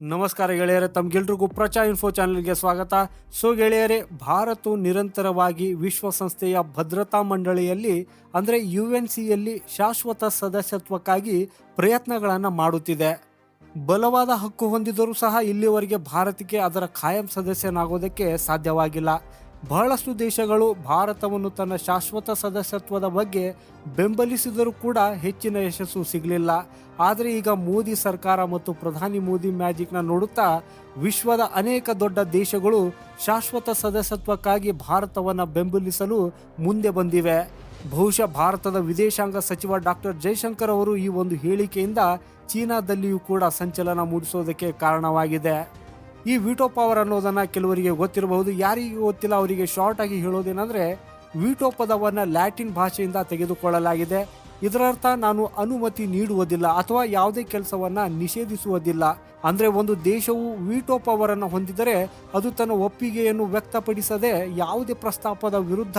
ನಮಸ್ಕಾರ ಗೆಳೆಯರೆ, ತಮ್ಗೆಲ್ರಿಗೂ ಪ್ರಚಾ ಇನ್ಫೋ ಚಾನೆಲ್ಗೆ ಸ್ವಾಗತ. ಸೊ ಗೆಳೆಯರೆ ಭಾರತವು ನಿರಂತರವಾಗಿ ವಿಶ್ವಸಂಸ್ಥೆಯ ಭದ್ರತಾ ಮಂಡಳಿಯಲ್ಲಿ, ಅಂದರೆ ಯು ಎನ್ ಸಿಯಲ್ಲಿ ಶಾಶ್ವತ ಸದಸ್ಯತ್ವಕ್ಕಾಗಿ ಪ್ರಯತ್ನಗಳನ್ನು ಮಾಡುತ್ತಿದೆ. ಬಲವಾದ ಹಕ್ಕು ಹೊಂದಿದ್ದರೂ ಸಹ ಇಲ್ಲಿವರೆಗೆ ಭಾರತಕ್ಕೆ ಅದರ ಖಾಯಂ ಸದಸ್ಯನಾಗೋದಕ್ಕೆ ಸಾಧ್ಯವಾಗಿಲ್ಲ. ಬಹಳಷ್ಟು ದೇಶಗಳು ಭಾರತವನ್ನು ತನ್ನ ಶಾಶ್ವತ ಸದಸ್ಯತ್ವದ ಬಗ್ಗೆ ಬೆಂಬಲಿಸಿದರೂ ಕೂಡ ಹೆಚ್ಚಿನ ಯಶಸ್ಸು ಸಿಗಲಿಲ್ಲ. ಆದರೆ ಈಗ ಮೋದಿ ಸರ್ಕಾರ ಮತ್ತು ಪ್ರಧಾನಿ ಮೋದಿ ಮ್ಯಾಜಿಕ್ನ ನೋಡುತ್ತಾ ವಿಶ್ವದ ಅನೇಕ ದೊಡ್ಡ ದೇಶಗಳು ಶಾಶ್ವತ ಸದಸ್ಯತ್ವಕ್ಕಾಗಿ ಭಾರತವನ್ನು ಬೆಂಬಲಿಸಲು ಮುಂದೆ ಬಂದಿವೆ. ಬಹುಶಃ ಭಾರತದ ವಿದೇಶಾಂಗ ಸಚಿವ ಡಾಕ್ಟರ್ ಜೈಶಂಕರ್ ಅವರು ಈ ಒಂದು ಹೇಳಿಕೆಯಿಂದ ಚೀನಾದಲ್ಲಿಯೂ ಕೂಡ ಸಂಚಲನ ಮೂಡಿಸೋದಕ್ಕೆ ಕಾರಣವಾಗಿದೆ. ಈ ವಿಟೋ ಪವರ್ ಅನ್ನೋದನ್ನು ಕೆಲವರಿಗೆ ಗೊತ್ತಿರಬಹುದು. ಯಾರಿಗೆ ಗೊತ್ತಿಲ್ಲ, ಅವರಿಗೆ ಶಾರ್ಟ್ ಆಗಿ ಹೇಳೋದೇನೆಂದರೆ, ವಿಟೋ ಪದವನ್ನು ಲ್ಯಾಟಿನ್ ಭಾಷೆಯಿಂದ ತೆಗೆದುಕೊಳ್ಳಲಾಗಿದೆ. ಇದರರ್ಥ ನಾನು ಅನುಮತಿ ನೀಡುವುದಿಲ್ಲ ಅಥವಾ ಯಾವುದೇ ಕೆಲಸವನ್ನು ನಿಷೇಧಿಸುವುದಿಲ್ಲ. ಅಂದರೆ ಒಂದು ದೇಶವು ವಿಟೋ ಪವರ್ ಅನ್ನು ಹೊಂದಿದರೆ ಅದು ತನ್ನ ಒಪ್ಪಿಗೆಯನ್ನು ವ್ಯಕ್ತಪಡಿಸದೆ ಯಾವುದೇ ಪ್ರಸ್ತಾಪದ ವಿರುದ್ಧ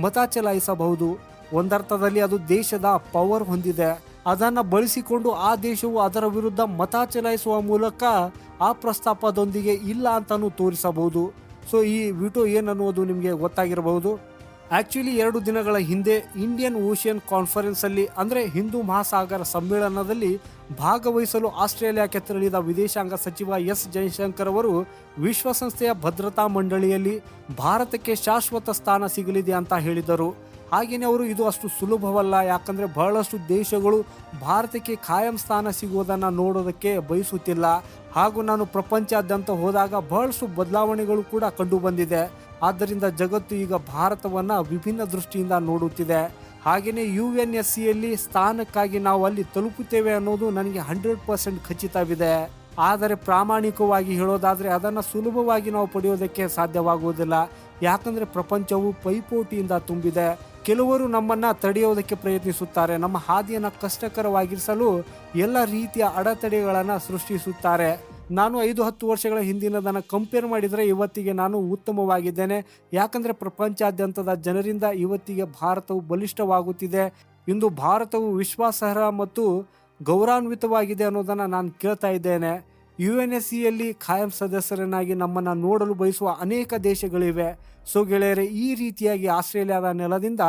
ಮತ ಚಲಾಯಿಸಬಹುದು. ಒಂದರ್ಥದಲ್ಲಿ ಅದು ದೇಶದ ಪವರ್ ಹೊಂದಿದೆ. ಅದನ್ನು ಬಳಸಿಕೊಂಡು ಆ ದೇಶವು ಅದರ ವಿರುದ್ಧ ಮತ ಚಲಾಯಿಸುವ ಮೂಲಕ ಆ ಪ್ರಸ್ತಾಪದೊಂದಿಗೆ ಇಲ್ಲ ಅಂತಲೂ ತೋರಿಸಬಹುದು. ಸೊ ಈ ವಿಟೋ ಏನನ್ನುವುದು ನಿಮಗೆ ಗೊತ್ತಾಗಿರಬಹುದು? ಆಕ್ಚುಲಿ ಎರಡು ದಿನಗಳ ಹಿಂದೆ ಇಂಡಿಯನ್ ಓಷಿಯನ್ ಕಾನ್ಫರೆನ್ಸ್ ಅಲ್ಲಿ, ಅಂದ್ರೆ ಹಿಂದೂ ಮಹಾಸಾಗರ ಸಮ್ಮೇಳನದಲ್ಲಿ ಭಾಗವಹಿಸಲು ಆಸ್ಟ್ರೇಲಿಯಾಕ್ಕೆ ತೆರಳಿದ ವಿದೇಶಾಂಗ ಸಚಿವ ಎಸ್ ಜಯಶಂಕರ್ ಅವರು ವಿಶ್ವಸಂಸ್ಥೆಯ ಭದ್ರತಾ ಮಂಡಳಿಯಲ್ಲಿ ಭಾರತಕ್ಕೆ ಶಾಶ್ವತ ಸ್ಥಾನ ಸಿಗಲಿದೆ ಅಂತ ಹೇಳಿದರು. ಹಾಗೆಯೇ ಅವರು ಇದು ಅಷ್ಟು ಸುಲಭವಲ್ಲ, ಯಾಕಂದ್ರೆ ಬಹಳಷ್ಟು ದೇಶಗಳು ಭಾರತಕ್ಕೆ ಖಾಯಂ ಸ್ಥಾನ ಸಿಗುವುದನ್ನು ನೋಡೋದಕ್ಕೆ ಬಯಸುತ್ತಿಲ್ಲ. ಹಾಗೂ ನಾನು ಪ್ರಪಂಚಾದ್ಯಂತ ಹೋದಾಗ ಬಹಳಷ್ಟು ಬದಲಾವಣೆಗಳು ಕೂಡ ಕಂಡು ಬಂದಿದೆ. ಆದ್ದರಿಂದ ಜಗತ್ತು ಈಗ ಭಾರತವನ್ನ ವಿಭಿನ್ನ ದೃಷ್ಟಿಯಿಂದ ನೋಡುತ್ತಿದೆ. ಹಾಗೆಯೇ ಯು ಎನ್ ಎಸ್ ಸಿಯಲ್ಲಿ ಸ್ಥಾನಕ್ಕಾಗಿ ನಾವು ಅಲ್ಲಿ ತಲುಪುತ್ತೇವೆ ಅನ್ನೋದು ನನಗೆ ಹಂಡ್ರೆಡ್ ಪರ್ಸೆಂಟ್ ಖಚಿತವಿದೆ. ಆದರೆ ಪ್ರಾಮಾಣಿಕವಾಗಿ ಹೇಳೋದಾದರೆ ಅದನ್ನು ಸುಲಭವಾಗಿ ನಾವು ಪಡೆಯೋದಕ್ಕೆ ಸಾಧ್ಯವಾಗುವುದಿಲ್ಲ. ಯಾಕಂದರೆ ಪ್ರಪಂಚವು ಪೈಪೋಟಿಯಿಂದ ತುಂಬಿದೆ. ಕೆಲವರು ನಮ್ಮನ್ನು ತಡೆಯೋದಕ್ಕೆ ಪ್ರಯತ್ನಿಸುತ್ತಾರೆ. ನಮ್ಮ ಹಾದಿಯನ್ನು ಕಷ್ಟಕರವಾಗಿರಿಸಲು ಎಲ್ಲ ರೀತಿಯ ಅಡೆತಡೆಗಳನ್ನು ಸೃಷ್ಟಿಸುತ್ತಾರೆ. ನಾನು ಐದು ಹತ್ತು ವರ್ಷಗಳ ಹಿಂದಿನದನ್ನು ಕಂಪೇರ್ ಮಾಡಿದರೆ ಇವತ್ತಿಗೆ ನಾನು ಉತ್ತಮವಾಗಿದ್ದೇನೆ. ಯಾಕಂದರೆ ಪ್ರಪಂಚಾದ್ಯಂತದ ಜನರಿಂದ ಇವತ್ತಿಗೆ ಭಾರತವು ಬಲಿಷ್ಠವಾಗುತ್ತಿದೆ. ಇಂದು ಭಾರತವು ವಿಶ್ವಾಸಾರ್ಹ ಮತ್ತು ಗೌರವಾನ್ವಿತವಾಗಿದೆ ಅನ್ನೋದನ್ನು ನಾನು ಕೇಳ್ತಾ ಇದ್ದೇನೆ. ಯು ಎನ್ ಎಸ್ ಸಿಯಲ್ಲಿ ಖಾಯಂ ಸದಸ್ಯರನ್ನಾಗಿ ನಮ್ಮನ್ನು ನೋಡಲು ಬಯಸುವ ಅನೇಕ ದೇಶಗಳಿವೆ. ಸೊ ಗೆಳೆಯರೆ, ಈ ರೀತಿಯಾಗಿ ಆಸ್ಟ್ರೇಲಿಯಾದ ನೆಲದಿಂದ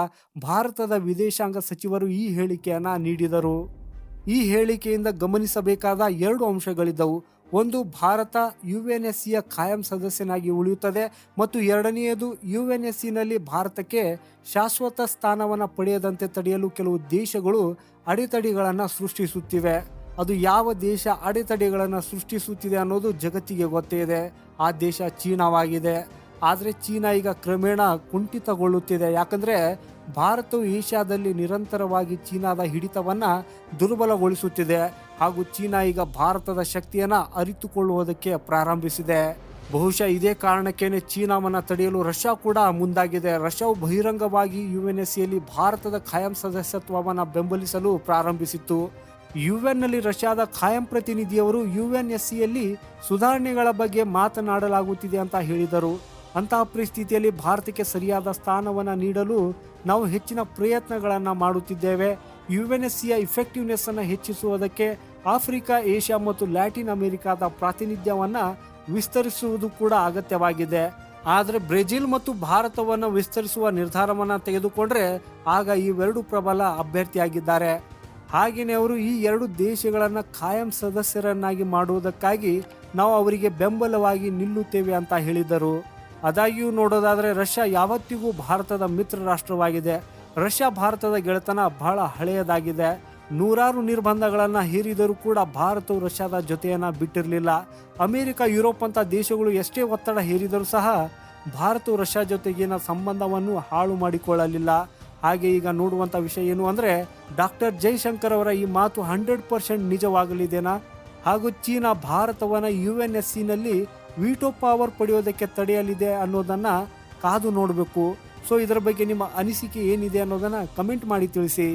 ಭಾರತದ ವಿದೇಶಾಂಗ ಸಚಿವರು ಈ ಹೇಳಿಕೆಯನ್ನು ನೀಡಿದರು. ಈ ಹೇಳಿಕೆಯಿಂದ ಗಮನಿಸಬೇಕಾದ ಎರಡು ಅಂಶಗಳಿದ್ದವು. ಒಂದು ಭಾರತ ಯು ಎನ್ ಎಸ್ ಸಿಯ ಖಾಯಂ ಸದಸ್ಯನಾಗಿ ಉಳಿಯುತ್ತದೆ ಮತ್ತು ಎರಡನೆಯದು ಯು ಎನ್ ಎಸ್ ಸಿನಲ್ಲಿ ಭಾರತಕ್ಕೆ ಶಾಶ್ವತ ಸ್ಥಾನವನ್ನು ಪಡೆಯದಂತೆ ತಡೆಯಲು ಕೆಲವು ದೇಶಗಳು ಅಡೆತಡೆಗಳನ್ನು ಸೃಷ್ಟಿಸುತ್ತಿವೆ. ಅದು ಯಾವ ದೇಶ ಅಡೆತಡೆಗಳನ್ನು ಸೃಷ್ಟಿಸುತ್ತಿದೆ ಅನ್ನೋದು ಜಗತ್ತಿಗೆ ಗೊತ್ತೇ ಇದೆ. ಆ ದೇಶ ಚೀನಾವಾಗಿದೆ. ಆದರೆ ಚೀನಾ ಈಗ ಕ್ರಮೇಣ ಕುಂಠಿತಗೊಳ್ಳುತ್ತಿದೆ. ಯಾಕಂದರೆ ಭಾರತವು ಏಷ್ಯಾದಲ್ಲಿ ನಿರಂತರವಾಗಿ ಚೀನಾದ ಹಿಡಿತವನ್ನು ದುರ್ಬಲಗೊಳಿಸುತ್ತಿದೆ. ಹಾಗೂ ಚೀನಾ ಈಗ ಭಾರತದ ಶಕ್ತಿಯನ್ನ ಅರಿತುಕೊಳ್ಳುವುದಕ್ಕೆ ಪ್ರಾರಂಭಿಸಿದೆ. ಬಹುಶಃ ಇದೇ ಕಾರಣಕ್ಕೇನೆ ಚೀನಾವನ್ನ ತಡೆಯಲು ರಷ್ಯಾ ಕೂಡ ಮುಂದಾಗಿದೆ. ರಷ್ಯಾವು ಬಹಿರಂಗವಾಗಿ ಯು ಎನ್ ಎಸ್ ಸಿಯಲ್ಲಿ ಭಾರತದ ಖಾಯಂ ಸದಸ್ಯತ್ವವನ್ನು ಬೆಂಬಲಿಸಲು ಪ್ರಾರಂಭಿಸಿತ್ತು. ಯು ನಲ್ಲಿ ರಷ್ಯಾದ ಖಾಯಂ ಪ್ರತಿನಿಧಿಯವರು ಯು ಎನ್ ಎಸ್ ಸಿಯಲ್ಲಿ ಸುಧಾರಣೆಗಳ ಬಗ್ಗೆ ಮಾತನಾಡಲಾಗುತ್ತಿದೆ ಅಂತ ಹೇಳಿದರು. ಅಂತಹ ಪರಿಸ್ಥಿತಿಯಲ್ಲಿ ಭಾರತಕ್ಕೆ ಸರಿಯಾದ ಸ್ಥಾನವನ್ನು ನೀಡಲು ನಾವು ಹೆಚ್ಚಿನ ಪ್ರಯತ್ನಗಳನ್ನು ಮಾಡುತ್ತಿದ್ದೇವೆ. ಯು ಎನ್ ಎಸ್ ಸಿಯ ಇಫೆಕ್ಟಿವ್ನೆಸ್ ಅನ್ನು ಹೆಚ್ಚಿಸುವುದಕ್ಕೆ ಆಫ್ರಿಕಾ, ಏಷ್ಯಾ ಮತ್ತು ಲ್ಯಾಟಿನ್ ಅಮೆರಿಕಾದ ಪ್ರಾತಿನಿಧ್ಯವನ್ನು ವಿಸ್ತರಿಸುವುದು ಕೂಡ ಅಗತ್ಯವಾಗಿದೆ. ಆದರೆ ಬ್ರೆಜಿಲ್ ಮತ್ತು ಭಾರತವನ್ನು ವಿಸ್ತರಿಸುವ ನಿರ್ಧಾರವನ್ನು ತೆಗೆದುಕೊಂಡ್ರೆ ಆಗ ಇವೆರಡು ಪ್ರಬಲ ಅಭ್ಯರ್ಥಿಯಾಗಿದ್ದಾರೆ. ಹಾಗೆಯೇ ಅವರು ಈ ಎರಡು ದೇಶಗಳನ್ನು ಖಾಯಂ ಸದಸ್ಯರನ್ನಾಗಿ ಮಾಡುವುದಕ್ಕಾಗಿ ನಾವು ಅವರಿಗೆ ಬೆಂಬಲವಾಗಿ ನಿಲ್ಲುತ್ತೇವೆ ಅಂತ ಹೇಳಿದರು. ಆದಾಗ್ಯೂ ನೋಡೋದಾದರೆ ರಷ್ಯಾ ಯಾವತ್ತಿಗೂ ಭಾರತದ ಮಿತ್ರ ರಾಷ್ಟ್ರವಾಗಿದೆ. ರಷ್ಯಾ ಭಾರತದ ಗೆಳೆತನ ಬಹಳ ಹಳೆಯದಾಗಿದೆ. ನೂರಾರು ನಿರ್ಬಂಧಗಳನ್ನು ಹೇರಿದರೂ ಕೂಡ ಭಾರತವು ರಷ್ಯಾದ ಜೊತೆಯನ್ನು ಬಿಟ್ಟಿರಲಿಲ್ಲ. ಅಮೆರಿಕ, ಯುರೋಪ್ ಅಂತ ದೇಶಗಳು ಎಷ್ಟೇ ಒತ್ತಡ ಹೇರಿದರೂ ಸಹ ಭಾರತವು ರಷ್ಯಾ ಜೊತೆಗಿನ ಸಂಬಂಧವನ್ನು ಹಾಳು ಮಾಡಿಕೊಳ್ಳಲಿಲ್ಲ. ಹಾಗೆ ಈಗ ನೋಡುವಂಥ ವಿಷಯ ಏನು ಅಂದರೆ, ಡಾಕ್ಟರ್ ಜೈಶಂಕರ್ ಅವರ ಈ ಮಾತು ಹಂಡ್ರೆಡ್ ಪರ್ಸೆಂಟ್ ನಿಜವಾಗಲಿದೆನಾ? ಹಾಗೂ ಚೀನಾ ಭಾರತವನ್ನು ಯು ಎನ್ ಎಸ್ ಸಿನಲ್ಲಿ ವಿಟೋ ಪವರ್ ಪಡೆಯೋದಕ್ಕೆ ತಡೆಯಲಿದೆ ಅನ್ನೋದನ್ನು ಕಾದು ನೋಡಬೇಕು. ಸೊ ಇದರ ಬಗ್ಗೆ ನಿಮ್ಮ ಅನಿಸಿಕೆ ಏನಿದೆ ಅನ್ನೋದನ್ನು ಕಮೆಂಟ್ ಮಾಡಿ ತಿಳಿಸಿ.